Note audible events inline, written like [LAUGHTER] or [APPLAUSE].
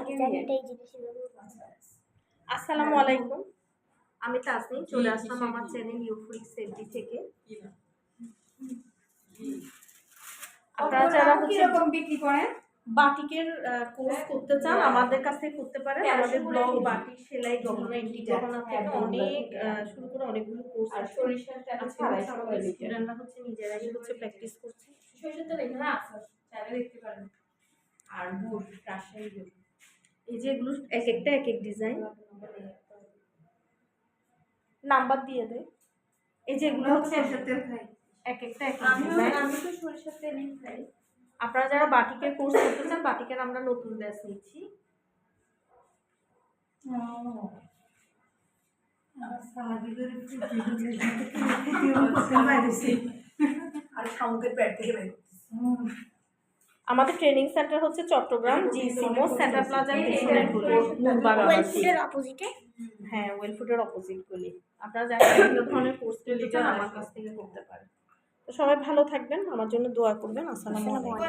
ডিজাইনটাই জিনিস আসসালামু আলাইকুম। আমি তাসনিম চলে আসলাম আমার চ্যানেল ইউফ্রিক সেফটি থেকে। আপনারা যারা হচ্ছে বিক্রি করেন? বাটিকের কোর্স করতে চান আমাদের কাছ থেকে করতে পারেন। আমাদের ব্লগ বাটিক সেলাই গহনা ইন্টি গহনা থেকে অনেক আহ, শুরু করে অনেকগুলো কোর্স আর সরিষার তেল আজকে ছাড়াই হচ্ছে স্টুডেন্টরা নিজেরাই হচ্ছে প্র্যাকটিস করছে। সরিষার তেল এখানে আছে চাইলে দেখতে পারেন। আর গুড় রাজশাহী গুড় এই যে এগুলো এক একটা এক এক ডিজাইন নাম্বার দিয়ে দে এই যে এগুলো হচ্ছে এক একটা এক এক ডিজাইন আমি তো সরিষার তেলই খাই। আপনারা যারা বাটিকের কোর্স করতে চান বাটিকের আমরা নতুন ব্যাচ নিচ্ছি। [LAUGHS] আর শামুকের পেট থেকে বের আমাদের ট্রেনিং সেন্টার হচ্ছে চট্টগ্রাম জি সিমো সেন্টার প্লাজার পিছনের ওয়েলফুডের অপোজিটে হ্যাঁ ওয়েলফুডের অপোজিট গলি আপনারা যারা বিভিন্ন ধরনের কোর্স আমার কাছ থেকে করতে পারেন। তো সবাই ভালো থাকবেন আমার জন্য দোয়া করবেন। আসসালামু আলাইকুম।